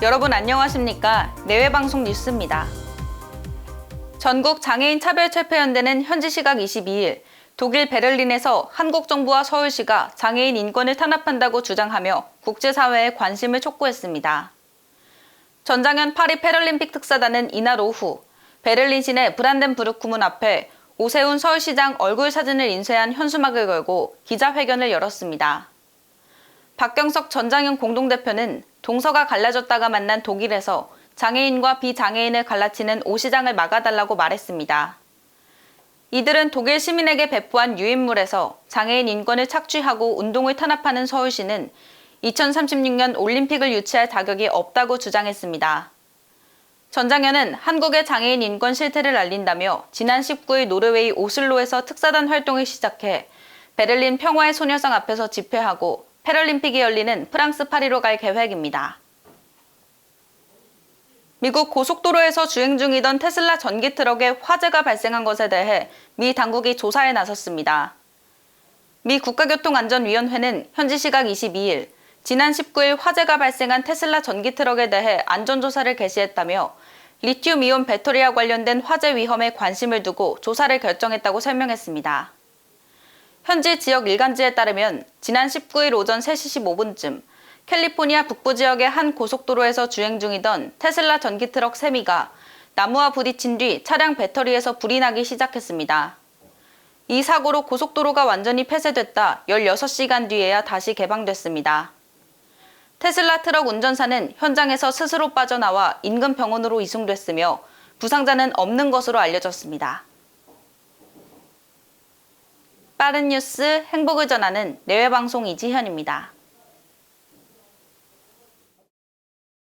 여러분 안녕하십니까? 내외방송 뉴스입니다. 전국 장애인 차별 철폐연대는 현지 시각 22일 독일 베를린에서 한국 정부와 서울시가 장애인 인권을 탄압한다고 주장하며 국제사회의 관심을 촉구했습니다. 전장현 파리 패럴림픽 특사단은 이날 오후 베를린 시내 브란덴부르크문 앞에 오세훈 서울시장 얼굴 사진을 인쇄한 현수막을 걸고 기자회견을 열었습니다. 박경석 전장현 공동대표는 동서가 갈라졌다가 만난 독일에서 장애인과 비장애인을 갈라치는 오 시장을 막아달라고 말했습니다. 이들은 독일 시민에게 배포한 유인물에서 장애인 인권을 착취하고 운동을 탄압하는 서울시는 2036년 올림픽을 유치할 자격이 없다고 주장했습니다. 전장현은 한국의 장애인 인권 실태를 알린다며 지난 19일 노르웨이 오슬로에서 특사단 활동을 시작해 베를린 평화의 소녀상 앞에서 집회하고 패럴림픽이 열리는 프랑스 파리로 갈 계획입니다. 미국 고속도로에서 주행 중이던 테슬라 전기 트럭에 화재가 발생한 것에 대해 미 당국이 조사에 나섰습니다. 미 국가교통안전위원회는 현지 시각 22일 지난 19일 화재가 발생한 테슬라 전기 트럭에 대해 안전조사를 개시했다며 리튬 이온 배터리와 관련된 화재 위험에 관심을 두고 조사를 결정했다고 설명했습니다. 현지 지역 일간지에 따르면 지난 19일 오전 3시 15분쯤 캘리포니아 북부 지역의 한 고속도로에서 주행 중이던 테슬라 전기 트럭 세미가 나무와 부딪힌 뒤 차량 배터리에서 불이 나기 시작했습니다. 이 사고로 고속도로가 완전히 폐쇄됐다 16시간 뒤에야 다시 개방됐습니다. 테슬라 트럭 운전사는 현장에서 스스로 빠져나와 인근 병원으로 이송됐으며 부상자는 없는 것으로 알려졌습니다. 빠른 뉴스 행복을 전하는 내외방송 이지현입니다.